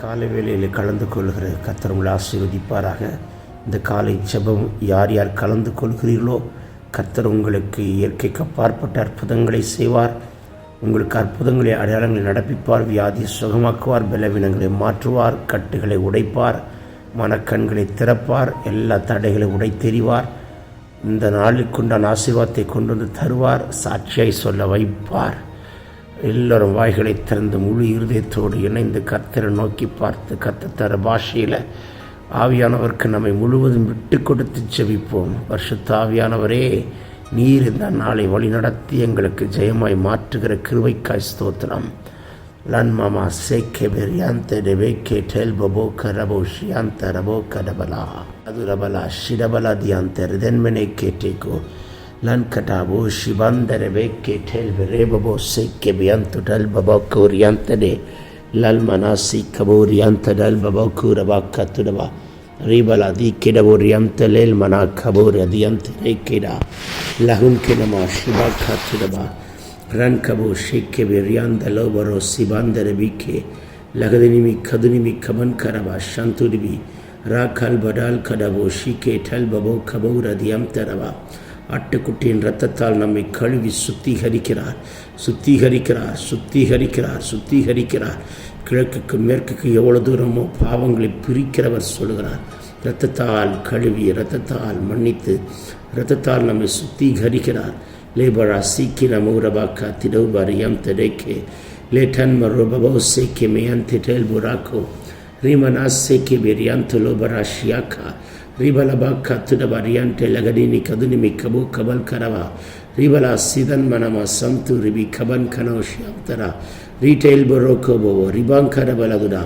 காலை வேளையில் கலந்து கொள்கிற கர்த்தர் உங்களை ஆசீர்வதிப்பாராக. இந்த காலை ஜபம் யார் யார் கலந்து கொள்கிறீர்களோ கத்தர் உங்களுக்கு இயற்கைக்கு அப்பாற்பட்ட அற்புதங்களை செய்வார். உங்களுக்கு அற்புதங்களை அடையாளங்களை நடப்பிப்பார் வியாதி சுகமாக்குவார் பலவீனங்களை மாற்றுவார் கட்டுகளை உடைப்பார் மனக்கண்களை திறப்பார் எல்லா தடைகளை உடைத்தெறிவார். இந்த நாளுக்குண்டான ஆசீர்வாதத்தை கொண்டு வந்து தருவார் சாட்சியை சொல்ல வைப்பார். எல்லோரும் வாய்களை திறந்து முழு இருதயத்தோடு இணைந்து கர்த்தரை நோக்கி பார்த்து கத்தத்தர தர பாஷையில் ஆவியானவருக்கு நம்மை முழுவதும் விட்டு கொடுத்து செவிப்போம் வருஷத்து ஆவியானவரே நீர் இந்த நாளை வழிநடத்தி எங்களுக்கு ஜெயமாய் மாற்றுகிற கிருவைக்காய் ஸ்தோத்திரம். லன் மாமா சேக்கே பெரியாந்த டெபேக்கே டெல் பபோ கரபோ ஷியாந்த ரபோ கடபலா. அது ரபலா ஷிடபலா தியாந்த ரிதன்மனே கேட்டேக்கோ Lankatabo katabo shibandere beke tel verebo bianto dal babakko riante de lal manasi kabo riante dal babakko rabakka tudaba ribala di kedabo riante lel mana kabo radiante rekeda lahun kenama Shibaka tudaba Rankabo kabo shekke birianda lobaro sibandere bike lagadinimi kadunimi kaman karaba shanturibi rakal badal kadabo shike tel babo kabo radiante ஆட்டுக்குட்டியின் இரத்தத்தால் நம்மை கழுவி சுத்திகரிக்கிறார். சுத்திகரிக்கிறார் சுத்திகரிக்கிறார் சுத்திகரிக்கிறார். கிழக்குக்கு மேற்குக்கு எவ்வளோ தூரமோ பாவங்களை பிரிக்கிறவர் சொல்கிறார் இரத்தத்தால் கழுவி இரத்தத்தால் மன்னித்து இரத்தத்தால் நம்மை சுத்திகரிக்கிறார். லேபரா சீக்கி நமூரபாக்கா திடவுபாரியம் திடைக்கே லேட்டன் மரோபபோ சேக்கே மேயன் திடேல் புராக்கோ. ரீமனா சேக்கே பெரியான் துலோபரா ஷியாக்கா. ரிபலபாக்கா துடபரியான்டே லகடினி கதுனிமி கபு கபல் கரவா ரிபலா சிதன் மனமா சந்து ரிபி கபன் கனோஷியாந்தரா ரீட்டைல் பொரோக்கோபோ ரிபாங்கர பலகுடா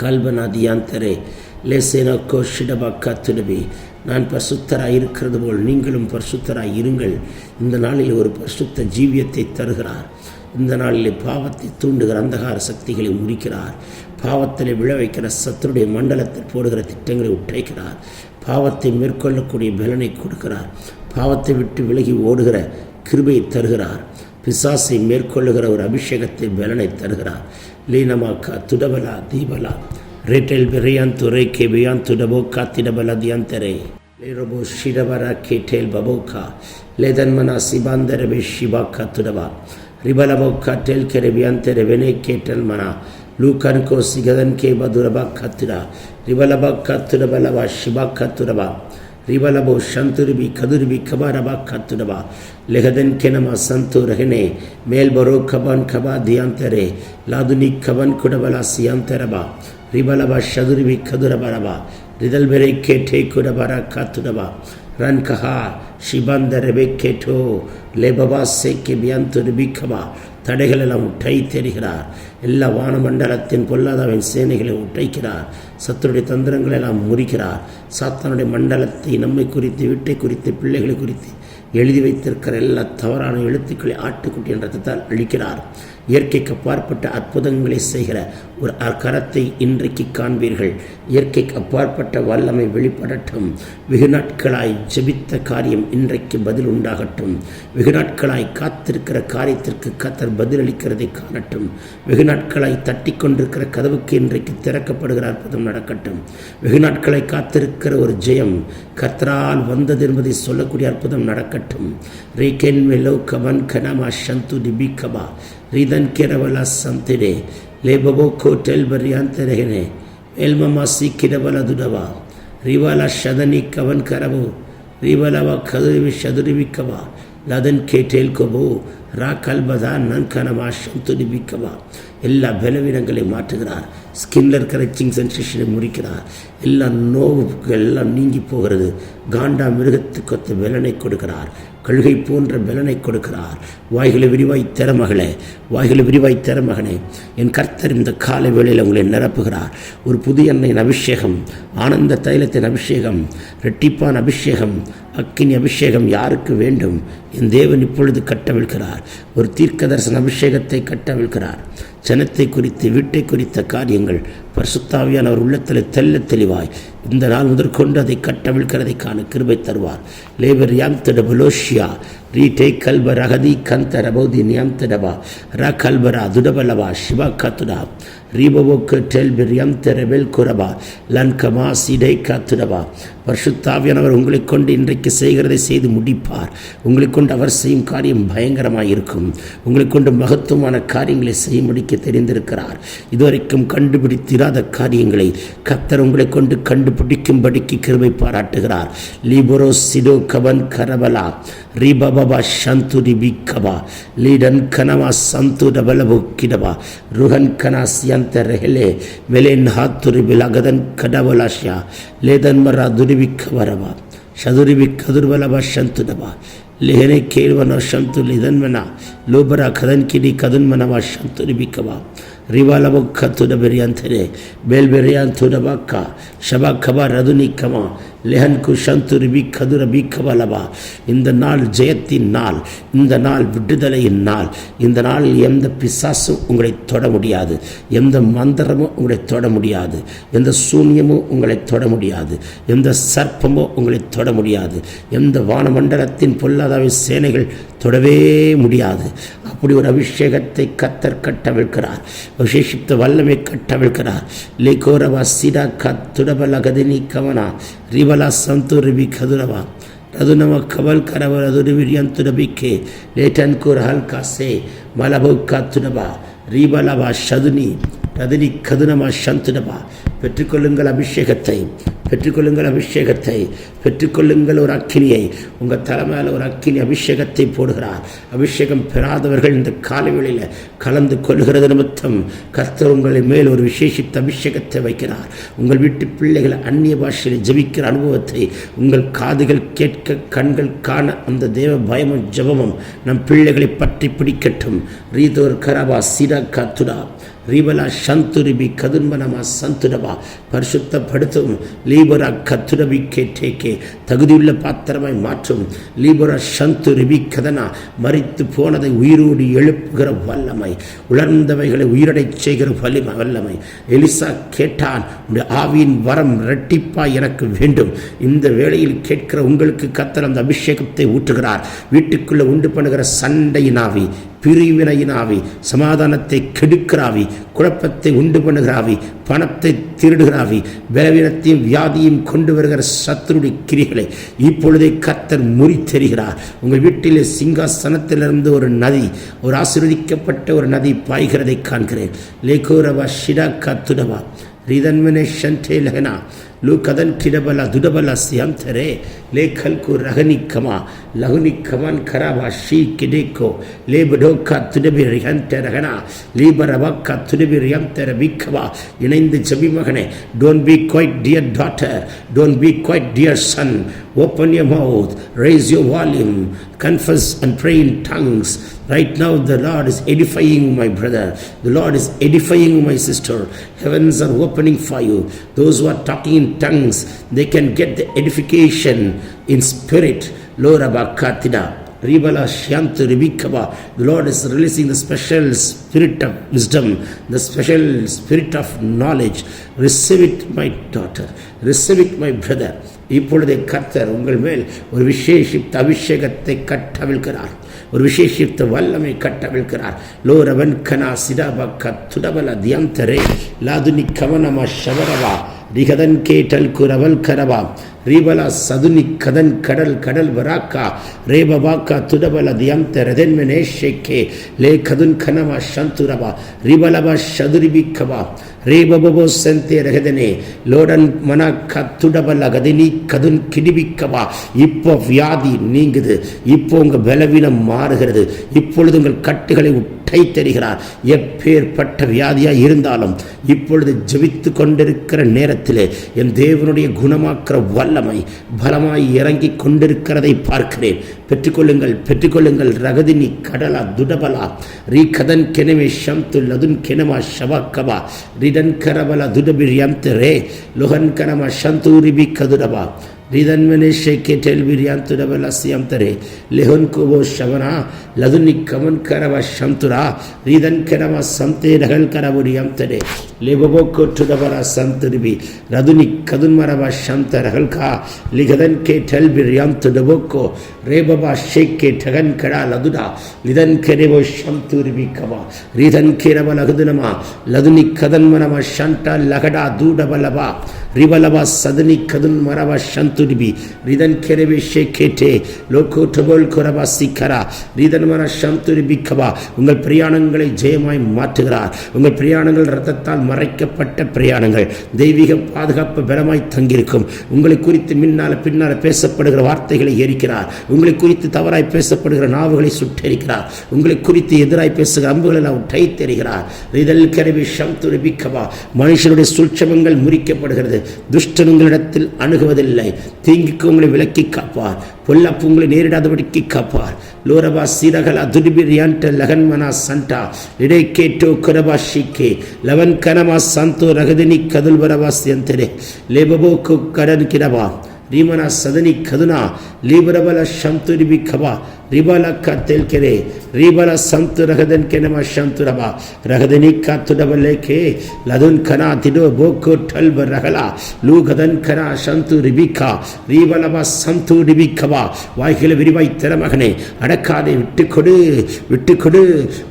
கல்பனா தியாந்தரே லேசேனக்கோ ஷிடபாக்கா துடபி நான் பரிசுத்தராய் இருக்கிறது போல் நீங்களும் பரிசுத்தராய் இருங்கள் இந்த நாளில் ஒரு பரிசுத்த ஜீவியத்தை தருகிறார் இந்த நாளிலே பாவத்தை தூண்டுகிற அந்தகார சக்திகளை முறிக்கிறார். பாவத்தில் விழ வைக்கிற சத்துருடைய மண்டலத்தில் போடுகிற திட்டங்களை உற்றைக்கிறார் பாவத்தை மேற்கொள்ளக்கூடிய பலனை கொடுக்கிறார். பாவத்தை விட்டு விலகி ஓடுகிற கிருபையை தருகிறார். பிசாசை மேற்கொள்ளுகிற ஒரு அபிஷேகத்தை பலனை தருகிறார். லீனமாக்கா துடபலா தீபலா. ரேட்டல் பெரியான் துறை கேபியான் துடபோ காத்திடபலா தியாந்தரே. லேரபோ ஷிடபரா கேட்டேல் பபோக்கா லேதன்மனா சிபாந்தரபே ஷிபாக்கா துடபா. ரிபலபோக்கா டெல் கெரபியாந்தர வெனே கேட்டல் மனா லூக்கன் கோ சிகதன் கே பதுரபா கத்துரா ரிபலபா கத்துரபலவா ஷிபா கத்துரபா ரிபலபோ சந்துருபி கதுருபி கபாரபா கத்துரபா லெகதன் கெனமா சந்து ரஹனே மேல்பரோ கபான் கபா தியாந்தரே லாதுனி கபன் குடபலா சியாந்தரபா ரிபலபா சதுருபி கதுரபரபா ரிதல் பெரை கேட்டே குடபரா காத்துடபா ரன் கஹா ஷிபந்தர பெக்கேட்டோ லேபபா தடைகள் எல்லாம் உட்டை தெரிகிறார் எல்லா வானமண்டலத்தின் பொல்லாதவின் சேனைகளை உட்டைக்கிறார் சத்துருடைய தந்திரங்களை எல்லாம் முறிக்கிறார் சாத்தானுடைய மண்டலத்தை நம்மை குறித்து வீட்டை குறித்து பிள்ளைகளை குறித்து எழுதி வைத்திருக்கிற எல்லா தவறான எழுத்துக்களை ஆட்டுக்குட்டி என்ற அழிக்கிறார் இயற்கைக்கு அப்பாற்பட்ட அற்புதங்களை செய்கிற ஒரு கரத்தை இன்றைக்கு காண்பீர்கள். இயற்கைக்கு அப்பாற்பட்ட வல்லமை வெளிப்படட்டும். வெகு நாட்களாய் ஜெபித்த காரியம் இன்றைக்கு பதில் உண்டாகட்டும். வெகு நாட்களாய் காத்திருக்கிற காரியத்திற்கு கத்தர் பதிலளிக்கிறதை காணட்டும். வெகு நாட்களாய் தட்டி கொண்டிருக்கிற கதவுக்கு இன்றைக்கு திறக்கப்படுகிற அற்புதம் நடக்கட்டும். வெகு நாட்களாய் காத்திருக்கிற ஒரு ஜெயம் கத்தரால் வந்தது என்பதை சொல்லக்கூடிய அற்புதம் நடக்கட்டும். ரீகென் மெலோ கமன் கனமா சந்து டிபி கபா ரிதன் கிரவலா சந்திரே லேபபோ கோட்டெல் பரியாந்தரகனே எல்மமா சீக்கிரவல துடவா ரிவாலா ஷதனி கவன் கரவோ ரிவலவா கதுருவி ஷதுருவிக்கவா லதன் கேட்டேல் கொபோ ரா கல்பதா நன்கனமா கனமா எல்லா பலவீனங்களையும் மாற்றுகிறார். ஸ்கின்ல இருக்கிற சிங் சென்சேஷனை முறிக்கிறார். எல்லா நோவுகள் எல்லாம் நீங்கி போகிறது. காண்டா மிருகத்துக்கு ஒத்த பலனை கொடுக்கிறார். கழுகை போன்ற பலனை கொடுக்கிறார். வாய்களை விரிவாய் தர மகளே வாய்களை விரிவாய் தர மகனே. என் கர்த்தர் இந்த காலை வேளையில் உங்களை நிரப்புகிறார். ஒரு புதிய எண்ணெயின் அபிஷேகம் ஆனந்த தைலத்தின் அபிஷேகம் ரெட்டிப்பான் அபிஷேகம் அக்கினி அபிஷேகம் யாருக்கு வேண்டும்? என் தேவன் இப்பொழுது கட்டவிழ்கிறார் ஒரு தீர்க்க தரிசன அபிஷேகத்தை கட்டவிழ்கிறார் ஜனத்தை குறித்து வீட்டை குறித்த காரியங்கள் பரிசுத்தாவியானவர் உள்ளத்தில் தெல்ல தெளிவாய் இந்த நாள் முதற்கொண்டு அதை கட்டவிழ்கிறதைக்கான கிருபை தருவார். லேபர் யாம் திடபலோஷியா ரீட்டை கல்ப ரகதி கந்த ரபோதி நியம் திடபா ர கல்பரா துடபலவா சிவா கத்துடா. ரீபவோக்கு டெல்பிர் எம் தெரபெல் குரபா லன்கமா சிடை காத்துடவா. வருஷத்தாவியானவர் உங்களை கொண்டு இன்றைக்கு செய்கிறதை செய்து முடிப்பார். உங்களை கொண்டு அவர் செய்யும் காரியம் பயங்கரமாக இருக்கும் உங்களை கொண்டு மகத்துவமான காரியங்களை செய்ய முடிக்க தெரிந்திருக்கிறார். இதுவரைக்கும் கண்டுபிடித்திராத காரியங்களை கத்தர் உங்களை கொண்டு கண்டு பிடிக்கும்படிக்கு கிருபை பாராட்டுகிறார். லீபரோ சிடோ கவன் கரபலா ரிபபபா சந்து ரிபிகபா லீடன் கனவா சந்து டபலபு கிடபா ருஹன் கனா சியந்த ரெஹலே வெலேன் ஹாத்துரி பிலகதன் கடவலாஷா லேதன் மரா துரிபிக்கவரபா சதுரிபி கதுர்வலபா சந்து டபா लेहने खेल वना शंतु लिधन मना लोबरा खदन किडी कदन मनवा शंतु रिबिकवा ಬೆರಿಯಂತರೆ ಬೇಲ್ ಬೆರಿಯಂತುಡಬಕ್ಕ ಶಬ ಖಬ ರದುನಿಕ್ಕಮ லெஹன்கு சந்துரு பிக்கதுர பிக்கவலவா இந்த நாள் ஜெயத்தின் நாள் இந்த நாள் விடுதலையின் நாள் இந்த நாள் எந்த பிசாசும் உங்களை தொட முடியாது எந்த மந்திரமும் உங்களை தொட முடியாது எந்த சூன்யமும் உங்களை தொட முடியாது எந்த சர்ப்பமோ உங்களை தொட முடியாது எந்த வானமண்டலத்தின் பொல்லாதாவை சேனைகள் தொடவே முடியாது. அப்படி ஒரு அபிஷேகத்தை கத்தர் கட்டவிழ்கிறார் விசேஷித்த வல்லமை கட்டவிழ்கிறார் லேகோரவா சிடா கத்துடபல கதினி கவனா கபலாசந்தோரபிக்கதுரவா ரதுனம கபல் கரவ ரதுரபிரியந்துரபிக்கே லேட்டன்கோர் ஹல் காசே மலபு காத்துனபா ரீபலபா ஷதுனி ரதினி கதுனமா சந்தனமா. பெற்றுக்கொள்ளுங்கள் அபிஷேகத்தை பெற்றுக்கொள்ளுங்கள் அபிஷேகத்தை பெற்றுக்கொள்ளுங்கள் ஒரு அக்கினியை. உங்கள் தலைமையில் ஒரு அக்கினி அபிஷேகத்தை போடுகிறார். அபிஷேகம் பெறாதவர்கள் இந்த காலவெளியில் கலந்து கொள்கிறது நிமித்தம் கர்த்தர் உங்களை மேல் ஒரு விசேஷித்த அபிஷேகத்தை வைக்கிறார். உங்கள் வீட்டு பிள்ளைகள் அந்நிய பாஷையில் ஜெபிக்கிற அனுபவத்தை உங்கள் காதுகள் கேட்க கண்கள் காண அந்த தேவ பயமும் ஜபமும் நம் பிள்ளைகளை பற்றி பிடிக்கட்டும். ரீதோர் கராபா சீரா காத்துடா ரீபலா சந்துருபி கதுன்பனமா சந்துடபா பரிசுத்தப்படுத்தும் லீபரா கத்துரபி கேட்டேக்கே தகுதியுள்ள பாத்திரமாய் மாற்றும் லீபரா சந்துருபி கதனா மறித்து போனதை உயிரோடு எழுப்புகிற வல்லமை உலர்ந்தவைகளை உயிரடைச் செய்கிற வலிமை வல்லமை எலிசா கேட்டான் உடைய ஆவியின் வரம் இரட்டிப்பாய் எனக்கு வேண்டும் இந்த வேளையில் கேட்கிற உங்களுக்கு கத்தர் அந்த அபிஷேகத்தை ஊற்றுகிறார் வீட்டுக்குள்ளே உண்டு பண்ணுகிற சண்டையின் ஆவி பிரிவினையினாவி சமாதானத்தை கெடுக்கிறாவி குழப்பத்தை உண்டு பண்ணுகிறாவி பணத்தை திருடுகிறாவி பலவீனத்தையும் வியாதியும் கொண்டு வருகிற சத்துருடைய கிரிகளை இப்பொழுதே கத்தர் முறித்தெறிகிறார். உங்கள் வீட்டிலே சிங்காசனத்திலிருந்து ஒரு நதி ஒரு ஆசீர்வதிக்கப்பட்ட ஒரு நதி பாய்கிறதை காண்கிறேன். லேகோரவா ஷிடா கத்துடவா ரிதன்மனே ஷன்டே லகனா. லூகதன் கிடபல துடபல சியந்தரே லேக்கல் கு ரகனிக்கமா லகுனிக்கமன் கரபா ஷீ கிடேக்கோ லேபடோக்கா துடபி ரிஹந்த ரகனா லீபரபக்கா துடபி ரியந்தர பிக்கவா இணைந்து செவி மகனே don't be quiet dear daughter don't be quiet dear son open your mouth raise your volume confess and pray in tongues right now the lord is edifying my brother the lord is edifying my sister heavens are opening for you those who are talking in tongues they can get the edification in spirit lorabakatida Ribala Shantu. The Lord is releasing the special spirit of wisdom, the special spirit of knowledge. Receive it, my daughter. Receive it, my brother. இப்பொழுதே கர்த்தர் உங்கள் மேல் ஒரு விசேஷித்த அபிஷேகத்தை கட்டவிழ்கிறார் ஒரு விசேஷித்த வல்லமை கட்டவிழ்கிறார் லோரவன் கனா சிடாப கத்துடபல தியந்தரே. லாதுனி கவனமா ஷவரவா. ரிகதன் கேட்டல் குரவல் கரவா. ரீபலா சதுனி கதன் கடல் கடல் வராக்கா ரேபவாக்கா துடபல தியந்த ரதென்மனேஷேக்கே லே கதுன் கனவா சந்துரவா ரிபலவா சதுரிபிக்கவா ரேபபோ செந்தே ரகதனே லோடன் மன கத்துடபல கதினி கதுன் கிடிபிக்கவா இப்போ வியாதி நீங்குது இப்போ உங்கள் பலவீனம் மாறுகிறது இப்பொழுது உங்கள் கட்டுகளை உட்டை தருகிறார் எப்பேற்பட்ட வியாதியாக இருந்தாலும் இப்பொழுது ஜெபித்து கொண்டிருக்கிற நேரத்திலே என் தேவனுடைய குணமாக்கிற வல்ல வல்லமை பலமாய் இறங்கி கொண்டிருக்கிறதை பார்க்கிறேன். பெற்றுக்கொள்ளுங்கள் பெற்றுக்கொள்ளுங்கள். ரகதினி கடலா துடபலா. ரீ கதன் கெனவே ஷம்து லதுன் கெனமா ஷவக்கவா. ரிடன் கரபல துடபிரியம் ரே. லுகன் கனமா ஷந்தூரிபி கதுடபா রিদানমেনে শেখে টেলবিরিয়ান্তরাবেলা সিয়ামতারে লেহন কুবো শবনা লদুনি কমন কারাবা শান্তরা রিদন কেরামা সন্তে রহল কারাবুরিয়ামতারে লেববো কোটুডাবারা সন্তরবি রদুনি কদুন মারাবা শান্ত রহল খা লিখদন கே டெல்பிரியாம்து டபோக்கோ ரேபபா ஷேக்கே டகன் கடா லதுடா லிதன் கெரேவோ ஷம்தூரிபி கவா ரீதன் கேரவ லகுதுனமா லதுனி கதன்மனமா ஷண்டா லகடா தூடபலபா রিবালাবা சதனி கதுன் மரவா শান্তুরবি ரிதன் খেরেবে ஷே கேட்டே லோக்கோ டபோல் குரபா சிக்கரா ரீதன்மன சந்துரி பிக்கபா உங்கள் பிரயாணங்களை ஜெயமாய் மாற்றுகிறார். உங்கள் பிரயாணங்கள் ரத்தத்தால் மறைக்கப்பட்ட பிரயாணங்கள். தெய்வீக பாதுகாப்பு பலமாய் தங்கியிருக்கும். உங்களை குறித்து முன்னால் பின்னால் பேசப்படுகிற வார்த்தைகளை எரிக்கிறார் உங்களை குறித்து தவறாய் பேசப்படுகிற நாவுகளை சுட்டெரிக்கிறார். உங்களை குறித்து எதிராய் பேசுகிற அம்புகளை நான் உட்டை தெரிகிறார் ரிதல் கருவி சந்துரி பிக்கபா மனுஷனுடைய சுட்சமங்கள் முறிக்கப்படுகிறது. துஷ்டனுங்களிடத்தில் அணுகுவதில்லை. தீங்குக்கு உங்களை விலக்கி காப்பார். பொல்லப்பு உங்களை நேரிடாதபடிக்கு காப்பார். லோரபா சீரகலா துடிபிரியான்ட லகன்மனா சண்டா இடை கேட்டோ குரபா ஷிக்கே லவன் கனமா சாந்தோ ரகதினி கதுல் வரவா சியந்தரே லேபபோக்கு கடன் கிரபா ரீமனா சதனி கதுனா. லீபரபல ஷம்துரிபி கபா. ರಿಬಲ ಕತ್ತೆಲ್ ಕೆರೆ ರಿಬಲ ಸಂತು ರಗದನ್ ಕೆನಮ ಶಂತುರಬ ರಗದನಿ ಕತ್ತುಡಬಲ್ಲೆ ಕೆ ಲದುನ್ ಖನ ತಿಡು ಬೋಕು ಟಲ್ಬ ರಗಲ ಲೂಗದನ್ ಖನ ಶಂತು ரிபிகா ரீபலபா சந்து ரிபிக்கவா வாய்களை விரிவாய் திற மகனே அடக்காதே விட்டுக்கொடு விட்டுக்கொடு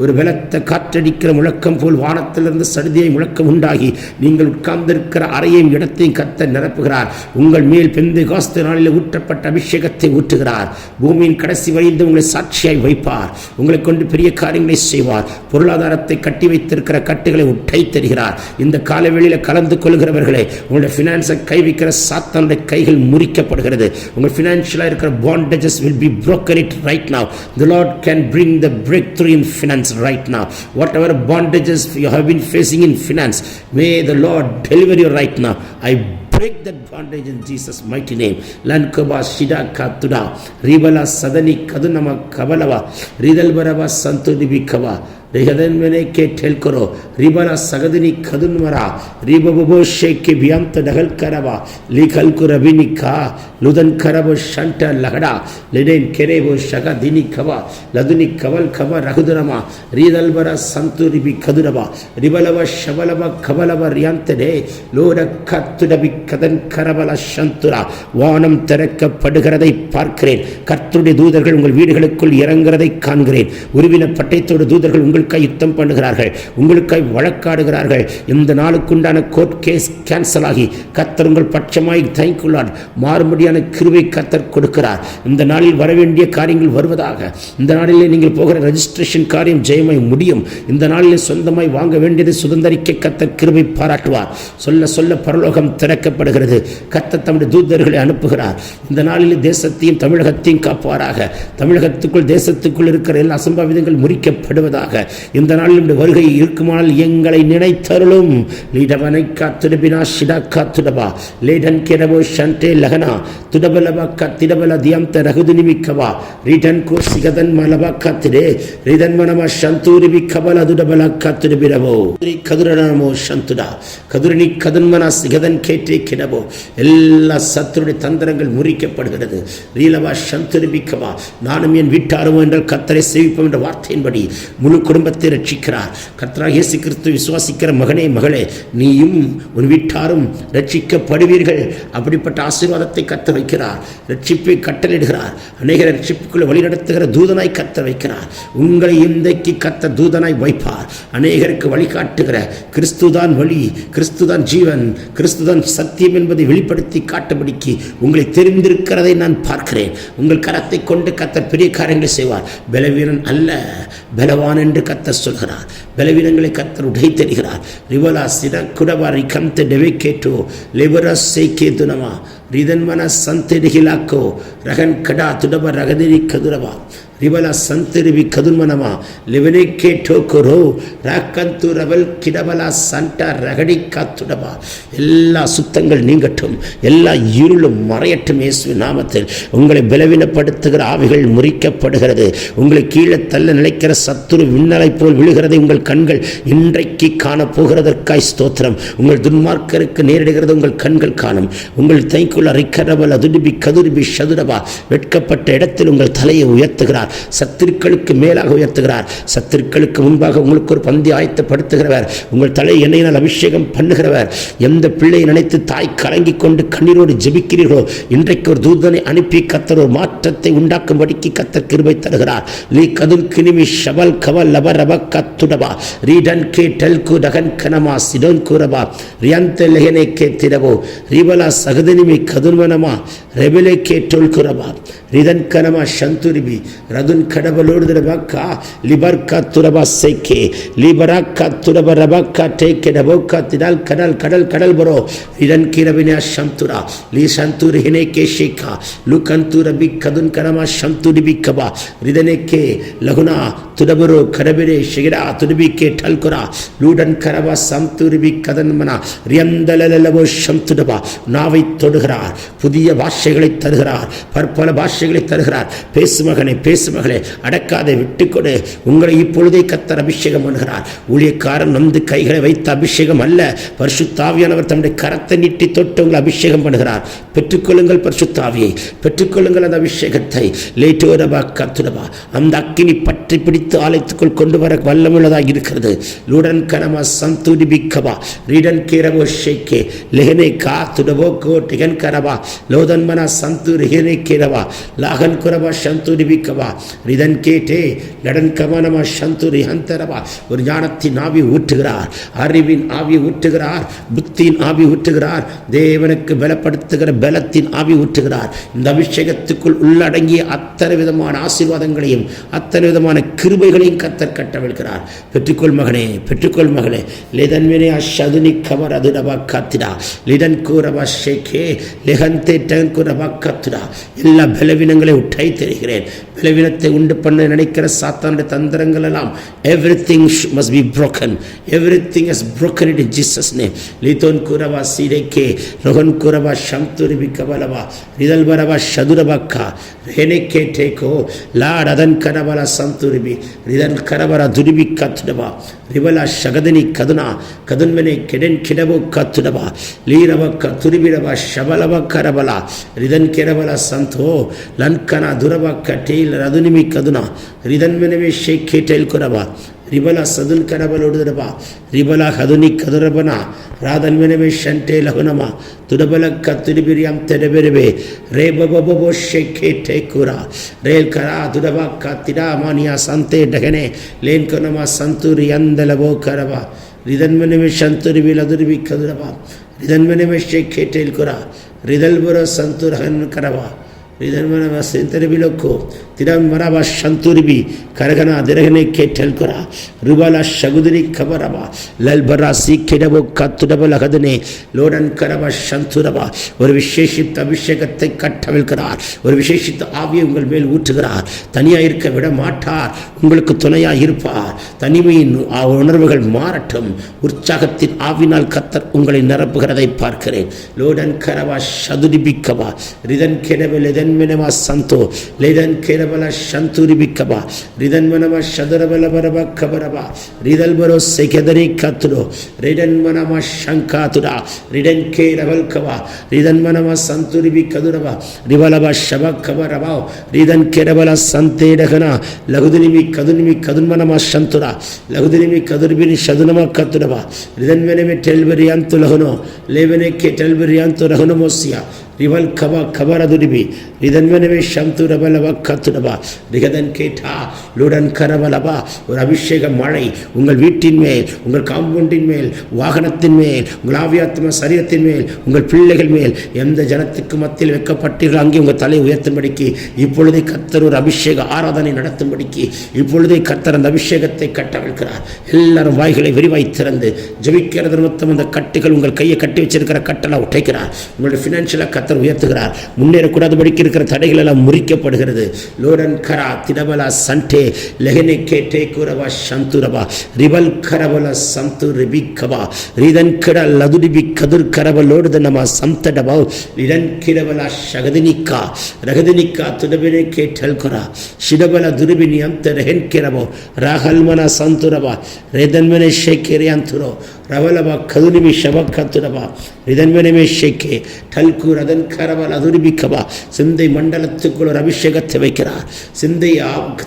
ஒரு பலத்த காற்றடிக்கிற முழக்கம் போல் வானத்திலிருந்து சடுதியை முழக்கம் உண்டாகி நீங்கள் உட்கார்ந்திருக்கிற அறையையும் இடத்தையும் கத்த நிரப்புகிறார் உங்கள் மேல் பெந்து காஸ்து நாளில் ஊற்றப்பட்ட அபிஷேகத்தை ஊற்றுகிறார் பூமியின் கடைசி வழிந்து உங்களை சாட்சியாய் வைப்பார். உங்களை கொண்டு பெரிய காரியங்களை செய்வார். பொருளாதாரத்தை கட்டி வைத்திருக்கிற கட்டுகளை உட்டை தருகிறார். இந்த காலவெளியில் கலந்து கொள்கிறவர்களே உங்களுடைய ஃபினான்ஸை கைவிக்கிற சாத்தானுடைய கைகள் முறிக்கப்படுகிறது. உங்கள் ஃபினான்ஷியலாக இருக்கிற bondages will be broken it right now. The lord can bring the breakthrough in finance right now. Whatever bondages you have been facing in finance may the lord deliver you right now. I break that bondage in Jesus mighty name lankoba shida katuda ribala sadani kadunama kabalava ridalbarava santudibikava ರಿಹದನ್ಮನೆ K ಟೆಲ್ಕೊರೋ ರಿಬಲ ಸಗದಿನಿ ಕದುನ್ ಮರ ರಿಬಬೋ ಶೇಕೆ ಬಿಯಾಂತ ಡಗಲ್ ಕರವ ಲಿಖಲ್ಕು ರಬಿನಿ ಕಾ ಲುದನ್ ಕರಬ ಶಂಟ ಲಹಡ ಲಿಡೇನ್ ಕೆರೆಬೋ ಶಗ ದಿನಿ ಕವ ಲದುನಿ ಕವಲ್ ಕವ ರಘುದುರಮ ರೀದಲ್ಬರ ಸಂತು ರಿಬಿ ಕದುರವ ರಿಬಲವ ಶಬಲವ ಕಬಲವ ರಿಯಾಂತಡೆ லோட கத்துடபி கதன் கரபல சந்துரா வானம் திறக்கப்படுகிறதை பார்க்கிறேன் கர்த்தருடைய தூதர்கள் உங்கள் வீடுகளுக்குள் இறங்குறதை காண்கிறேன் உருவின பட்டயத்தோடு தூதர்கள் உங்களுக்காய் யுத்தம் பண்ணுகிறார்கள் உங்களுக்காய் வழக்காடுகிறார்கள். இந்த நாளுக்குண்டான கோர்ட் கேஸ் கேன்சல் ஆகி கத்தர் உங்கள் பட்சமாய் தயங்குள்ளார் மாறுபடியான கிருவை கத்தர் கொடுக்கிறார். இந்த நாளில் வரவேண்டிய காரியங்கள் வருவதாக. இந்த நாளிலே நீங்கள் போகிற ரெஜிஸ்ட்ரேஷன் காரியம் ஜெயமாய் முடியும். இந்த நாளிலே சொந்தமாய் வாங்க வேண்டியது சுதந்திரிக்க கத்தர் கிருவை பாராட்டுவார். சொல்ல சொல்ல பரலோகம் திறக்கப்படுகிறது. கத்தர் தம்முடைய தூதர்களை அனுப்புகிறார். இந்த நாளில் தேசத்தையும் தமிழகத்தையும் காப்பாராக. தமிழகத்துக்குள் தேசத்துக்குள் இருக்கிற எல்லா அசம்பாவிதங்கள் முறிக்கப்படுவதாக. இந்த நாளில் இப்படி வருகை இருக்குமானால் எங்களை நினைத்தருளும். லீடவனை காத்திருப்பினா ஷிடா காத்துடபா லேடன் கிரபோ ஷண்டே லகனா. துடபலபா கத்திடபல தியம்த ரகுது நிமிக்கவா ரிடன் கோ சிகதன் மலபா காத்திரே ரிதன் மனம சந்தூரிபி கபல துடபல காத்துடபிரவோ கதுரணமோ சந்துடா கதுரணி கதன்மனா சிகதன் கேட்டே கிடவோ. எல்லா சத்துருடைய தந்திரங்கள் முறிக்கப்படுகிறது. ரீலவா சந்துரிபிக்கவா நானும் என் வீட்டாருமோ என்றால் கத்தரை சேவிப்போம் என்ற வார்த்தையின்படி முழு குடும்பத்தை ரட்சிக்கிறார். கர்த்தராக இயேசு கிறிஸ்து விசுவாசிக்கிற மகனே மகளே நீயும் உன் வீட்டாரும் ரட்சிக்கப்படுவீர்கள். அப்படிப்பட்ட ஆசீர்வாதத்தை கத்த வைக்கிறார். ரட்சிப்பை கட்டளிடுகிறார் அநேக ரட்சிப்புக்குள்ள வழிநடத்துகிற தூதனாய் கத்த வைக்கிறார். உங்களை இன்றைக்கு கத்த தூதனாய் வைப்பார். அநேகருக்கு வழிகாட்டுகிற கிறிஸ்துதான் வழி கிறிஸ்துதான் ஜீவன் கிறிஸ்துதான் சத்தியம் என்பதை வெளிப்படுத்தி காட்டும்படிக்கு உங்களை தெரிந்திருக்கிறதை நான் பார்க்கிறேன். உங்கள் கரத்தை கொண்டு கத்த பெரிய காரியங்களை செய்வார். பலவீனன் அல்ல. பலவான் என்று கத்த சொல்கிறார். பலவீனங்களை கத்தர் உடை தருகிறார் ரிவலா சிர குடவாரி கந்த டெவிகேட்டோ லிபரஸ் சேக்கே துனமா ரிதன்மன சந்தெடுகிலாக்கோ ரகன் கடா துடப ரகதிரி கதுரவா. ರಿಬಲ ಸಂತರಿವಿ ಕದುನ್ಮನಮ ಲಿವನಿಕೆ ಟೋಕುರೋ ராக்கந்து ரவல் கிடபல சண்ட ரகடி காத்துடப எல்லா சுத்தங்கள் நீங்கட்டும் எல்லா இருளும் மறையட்டும் இயேசு நாமத்தில் உங்களை பலவீனப்படுத்துகிற ஆவிகள் முறிக்கப்படுகிறது உங்களை கீழே தள்ள நிலைக்கிற சத்துரு விண்ணலை போல் விழுகிறதை உங்கள் கண்கள் இன்றைக்கு காணப்போகிறதற்காய் ஸ்தோத்திரம் உங்கள் துன்மார்க்கருக்கு நேரிடுகிறது உங்கள் கண்கள் காணும் உங்கள் தைக்குள் அரைக்கரவல் அதுடுபி கதுருபி சதுரபா வெட்கப்பட்ட இடத்தில் உங்கள் தலையை உயர்த்துகிறார் சத்துருக்களுக்கு மேலாக உயர்த்துகிறார். சத்துருக்களுக்கு முன்பாக உங்களுக்கு ஒரு பந்தி ஆயத்தப்படுத்துகிறவர் உங்கள் தலை எண்ணெயினால் அபிஷேகம் பண்ணுகிறவர் எந்த பிள்ளையை நினைத்து தாய் கலங்கி கொண்டு கண்ணீரோடு ஜெபிக்கிறீர்களோ இன்றைக்கு ஒரு தூதனை அனுப்பி கத்தர் ஒரு மாற்றத்தை உண்டாக்கும்படிக்கு கத்தர் கிருபை தருகிறார். லீ கதுல் கினிமி ஷபல் கவல் லப ரப கத்துடபா. ரீடன் கே டெல்கு டகன் கனமா சிடோன் கூரபா ரியந்த லெஹனே கே திரவோ ரிபலா சகதனிமி கதுன்வனமா ரெபலே கே டொல் குரபா ரிதன் கனமா சந்துரிபி ரதுன் கடபலோடு ரபக்கா லிபர்கா துரபா சேக்கே லிபராக்கா துரப ரபக்கா டேக்கே டபோக்கா திடால் கடல் கடல் கடல் பரோ இதன் கிரபினா சந்துரா லீ சந்தூர் ஹினே கே ஷேக்கா லுகந்துரபி கதுன் கனமா சந்துரிபி கபா ரிதனே கே லகுனா துடபரோ கரபிரே ஷிகிரா துடுபி கே டல்குரா. லூடன் கரவா சம்துரிபி கதன்மனா ரியந்தலலவோ சம்துடபா நாவை தொடுகிறார் புதிய பாஷைகளை தருகிறார் பற்பல பாஷைகளை தருகிறார். பேசு மகனை பேசு மகளே அடக்காதை விட்டுக்கொடு. உங்களை இப்பொழுதே கத்தர் அபிஷேகம் பண்ணுகிறார். ஊழியக்காரன் வந்து கைகளை வைத்த அபிஷேகம் அல்ல. பரிசுத்தாவியானவர் தம்முடைய கரத்தை நீட்டி தொட்டு உங்களை அபிஷேகம் பண்ணுகிறார். பெற்றுக்கொள்ளுங்கள் பரிசுத்தாவியை. பெற்றுக்கொள்ளுங்கள் அந்த அபிஷேகத்தை. லேட்டோரபா கத்துடபா அந்த அக்கினி பற்றி பிடித்து ஆலயத்துக்குள் கொண்டு வர வல்லமுள்ளதாக இருக்கிறது. லூடன் கனமா சந்துடி பிக்கபா ரீடன் கேரவோ ஷேக்கே. லெஹனே கா துடபோ கோ டிகன் கரபா லோதன்மனா சந்து ரிஹனே கேரவா. லாகன் குரபா சந்துடி பிக்கபா ரிதன் கேட்டே நடன் கவனம சந்து ரிஹந்தரவா ஒரு ஞானத்தின் ஆவி ஊற்றுகிறார் அறிவின் ஆவி ஊற்றுகிறார் புத்தியின் ஆவி ஊற்றுகிறார் தேவனுக்கு பலப்படுத்துகிற பலத்தின் ஆவி ஊற்றுகிறார். இந்த அபிஷேகத்துக்குள் உள்ளடங்கிய அத்தனை விதமான ஆசீர்வாதங்களையும் அத்தனை விதமான கிருபைகளையும் கத்தர் கட்டவிழ்கிறார். பெற்றுக்கொள் மகனே பெற்றுக்கொள் மகளே. லிதன்வினே அஷதுனி கவர் அதுடபா காத்திடா. லிடன் கூறபா ஷேகே லிகன் தேட்டன் கூறபா காத்துடா. எல்லா பலவீனங்களையும் உட்டை தெரிகிறேன். பலவீனத்தை உண்டு பண்ண நினைக்கிற சாத்தானுடைய தந்திரங்கள் எல்லாம் everything must be broken everything is broken in Jesus name லிதோன் கூறவா சீரைக்கே Rohan கூறவா சம்துரிபி கபலவா ரிதல் பரவா சதுரபக்கா ரேனேக்கே டேக்கோ லாட் அதன் கரபல சந்துரிபி ரிதன் கரபர துரிபி கத்துடவா ரிவலா ಶಗದನಿ ಕದುನ ಕದುನ್ಮನೆ ಕೆಡೆನ್ ಕಿಡಬು ಕತ್ತುಡಬ ಲೀರವ ತುರಿಬಿಡಬ ಶಬಲವ ಕರಬಲ ರಿದನ್ ಕೆರಬಲ ಸಂತೋ ಲನ್ಕನ ದುರಬ ಕಟೀಲ್ ರದುನಿಮಿ ಕದುನ ರಿದನ್ಮೆನವೆ ಶೇಖೆ ಟೈಲ್ ಕುರಬ ರಿಬಲ ಸದುನ್ ಕರಬಲೊಡುದರಬ ರಿಬಲ ಹದುನಿ ಕದುರಬನ ರಾದನ್ಮೆನವೆ ಶಂಟೆ ಲಹುನಮ ತುಡಬಲ ಕತ್ತುರಿಬಿರಿಯಂ ತೆರೆಬೆರೆಬೆ ರೇ ಬಬಬೋ ಶೇಖೆ ಟೇಕುರ ರೇಲ್ ಕರ ತುಡಬ ಕತ್ತಿಡ ಮಾನಿಯ ಸಂತೆ ಡಗನೆ ಲೇನ್ ಕೊನಮ ಸಂತೂರಿ ಅಂದಲವೋ ಕರಬ ರಿದನ್ಮೆನವೆ ಶಂತುರಿಬಿ ಲದುರಿಬಿ ಕದುರಬ ರಿದನ್ಮೆನವೆ ಶೇಖೆ ಟೇಲ್ಕುರ ರಿದಲ್ಬುರ ಸಂತುರಹನ್ ಕರಬ ರಿದನ್ಮನ ಸೆಂತರಿಬಿಲೊಕ್ಕು திடம்பரவா சந்துருபி கரகனா திரகனை கேட்டல்குரா ருபலா சகுதிரி கபரவா லல்பரா சீக்கிடவோ கத்துடவல் அகதனே லோடன் கரவா சந்துரவா ஒரு விசேஷித்த அபிஷேகத்தை கட்டவிழ்கிறார் ஒரு விசேஷித்த ஆவியை உங்கள் மேல் ஊற்றுகிறார். தனியாக இருக்க விட மாட்டார் உங்களுக்கு துணையாக இருப்பார். தனிமையின் உணர்வுகள் மாறட்டும். உற்சாகத்தின் ஆவினால் கத்தர் உங்களை நிரப்புகிறதை பார்க்கிறேன். லோடன் கரவா சதுரிபிக்கவா ரிதன் கெடவ லெதன் மினவா சந்தோ. லெதன் கெட ಕೇರಬಲ ಶಂತುರಿ ಬಿಕ್ಕಬ ರಿದನ್ಮನಮ ಶದರಬಲ ಬರಬ ಕಬರಬ ರಿದಲ್ ಬರೋ ಸೆಕೆದರಿ ಕತ್ತುಡು ರಿಡನ್ಮನಮ ಶಂಕಾತುಡ ರಿಡನ್ ಕೇರಬಲ್ ಕಬ ರಿದನ್ಮನಮ ಸಂತುರಿ ಬಿ ಕದುರಬ ರಿಬಲಬ ಶಬ ಕಬರಬ ರಿದನ್ ಕೆರಬಲ ಸಂತೇಡಗನ ಲಘುದಿನಿಮಿ ಕದುನಿಮಿ ಕದುನ್ಮನಮ ಶಂತುಡ ಲಘುದಿನಿಮಿ ಕದುರ್ಬಿನಿ ಶದುನಮ ಕತ್ತುಡಬ ರಿದನ್ಮೆನಮಿ ಟೆಲ್ಬರಿ ಅಂತು ಲಹುನು ಲೇವನೆ ಕೆ ಟೆಲ್ಬರಿ ಅಂತು ರಹುನು ಮೋಸಿಯ ரிவல் கவ கவரதுடிபி ரிதன்வனவே சந்து ரபலவ கத்துடபா ரிகதன் கேட்டா லுடன் கரவலபா ஒரு அபிஷேக மழை. உங்கள் வீட்டின் மேல் உங்கள் காம்பவுண்டின் மேல் வாகனத்தின் மேல் உங்கள் ஆவியாத்ம சரீரத்தின் மேல் உங்கள் பிள்ளைகள் மேல் எந்த ஜனத்துக்கு மத்தியில் வைக்கப்பட்டீர்கள் அங்கே உங்கள் தலை உயர்த்தும்படிக்கு இப்பொழுதே கத்தர் ஒரு அபிஷேக ஆராதனை நடத்தும்படிக்கு இப்பொழுதே கத்தர் அந்த அபிஷேகத்தை கட்டவிழ்கிறார் எல்லாரும் வாய்களை விரிவாய் திறந்து ஜெபிக்கிறது மொத்தம் அந்த கட்டுகள் உங்கள் கையை கட்டி வச்சிருக்கிற கட்டெல்லாம் உடைக்கிறார் உங்களுடைய ஃபினான்ஷியலாக கர்த்தர் உயர்த்துகிறார். முன்னேறக்கூடாதபடிக்கு இருக்கிற தடைகள் எல்லாம் முறிக்கப்படுகிறது. லோடன் கரா திடபலா சண்டே லெஹனே கேட்டே கூரவா சந்துரபா ரிபல் கரபல சந்து ரிபிக்கபா ரிதன் கிட லதுரிபி கதிர் கரபலோடு நம்ம சம்தடபா ரிடன் கிடபலா ஷகதினிக்கா ரகதினிக்கா துடபினே கேட்டல் கொரா ஷிடபல அந்த ரெஹன் கிரபோ ராகல்மன சந்துரபா ரேதன்மனே ஷேக்கிரியான் துரோ ரவலவாக்கதுருபி ஷவக்கத்துடவா ரிதன்வனமே ஷெக்கே டல்கு ரதன் கரவல் அதுருபிக்கவா சிந்தை மண்டலத்துக்குள் ஒரு அபிஷேகத்தை வைக்கிறார். சிந்தை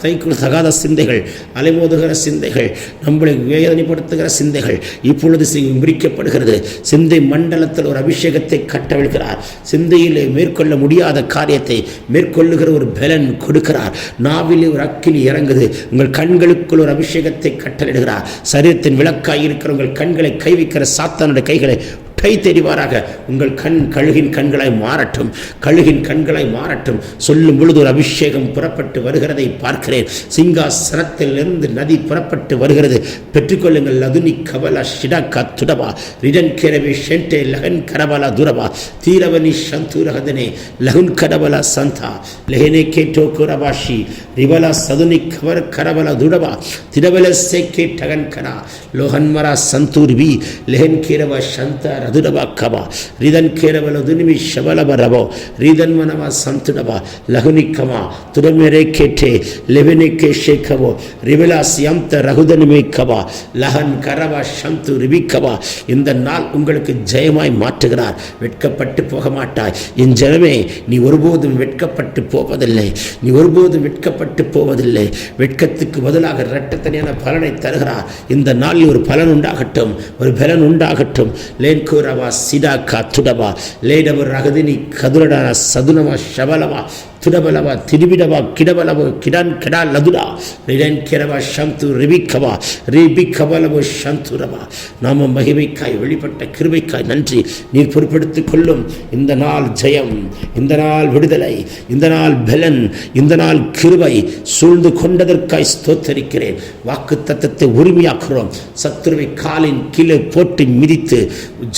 தைக்குள் தகாத சிந்தைகள் அலைமோதுகிற சிந்தைகள் நம்மளை வேதனைப்படுத்துகிற சிந்தைகள் இப்பொழுது முறிக்கப்படுகிறது. சிந்தை மண்டலத்தில் ஒரு அபிஷேகத்தை கட்டவிழ்கிறார் சிந்தையில் மேற்கொள்ள முடியாத காரியத்தை மேற்கொள்ளுகிற ஒரு பலன் கொடுக்கிறார். நாவிலே ஒரு அக்கினி இறங்குது. உங்கள் கண்களுக்குள் ஒரு அபிஷேகத்தை கட்டளிடுகிறார் சரீரத்தின் விளக்காய் இருக்கிற உங்கள் கண்களை கைவிக்கிற சாத்தானுடைய கைகளை கை தெரிவாராக. உங்கள் கண் கழுகின் கண்களாய் மாறட்டும். கழுகின் கண்களாய் மாறட்டும். சொல்லும் பொழுது ஒரு அபிஷேகம் புறப்பட்டு வருகிறதை பார்க்கிறேன். சிங்காசனத்திலிருந்து நதி புறப்பட்டு வருகிறது. பெற்றுக்கொள்ளுங்கள் லதுனி கவல ஷிடகா துடவா ரிடன் கிரவி ஷென்டே லகன் கரபல துரவா தீரவனி சந்தூரகதனே லகுன் கரபல சந்தா லெஹனே கேட்டோ குரபாஷி ரிவலா சதுனி கவர் கரபல துடவா திடவல சேக்கே டகன் கரா லோகன்மரா சந்தூர்வி லெஹன் கிரவ ಶಂತ ರದುಡಬ ಕಬ ರಿದನ್ ಕೇರವಲ ದುನಿಮಿ ಶಬಲಬ ರಬೋ ರಿದನ್ ಮನವ ಸಂತುಡಬ ಲಹುನಿ ಕಮ ತುಡಮೆರೆ ಕೇಟೆ ಲೆವೆನೆ ಕೇ ಶೇಖವೋ ரிவிலாஸ் யம்த ரகுதனுமே கபா லஹன் கரவ ஷம்து ரிபிக்கபா இந்த நாள் உங்களுக்கு ஜெயமாய் மாற்றுகிறார் வெட்கப்பட்டு போக மாட்டாய் என் ஜனமே நீ ஒருபோதும் வெட்கப்பட்டு போவதில்லை நீ ஒருபோதும் வெட்கப்பட்டு போவதில்லை வெட்கத்துக்கு பதிலாக இரட்டத்தனியான பலனை தருகிறார் இந்த நாளில் ஒரு பலன் உண்டாகட்டும் ஒரு பலன் உண்டாகட்டும் லேன் ಮೆಕೋರವ ಸಿಡಾಕ ತುಡವ ಲೇಡವ ರಗದಿನಿ ಕದುರಡನ ಸದುನವ ಶಬಲವ துடபலவா திருவிடவா கிடபலவு கிடன் கிடா லதுடா. நிடன் கிரவா சந்து ரிபிக்கவா ரிபிக்கபலவு சந்துரவா நாம மகிமைக்காய் வெளிப்பட்ட கிருபைக்காய் நன்றி. நீர் பொறுப்படுத்திக் கொள்ளும் இந்த நாள் ஜெயம் இந்த நாள் விடுதலை இந்த நாள் பலன் இந்த நாள் கிருவை சூழ்ந்து கொண்டதற்காய் ஸ்தோத்தரிக்கிறேன். வாக்கு தத்தத்தை உரிமையாக்குகிறோம். சத்துருவை காலின் கீழே போட்டு மிதித்து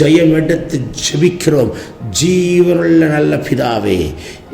ஜெயம் எடுத்து ஜபிக்கிறோம். ஜீவனுள்ள நல்ல பிதாவே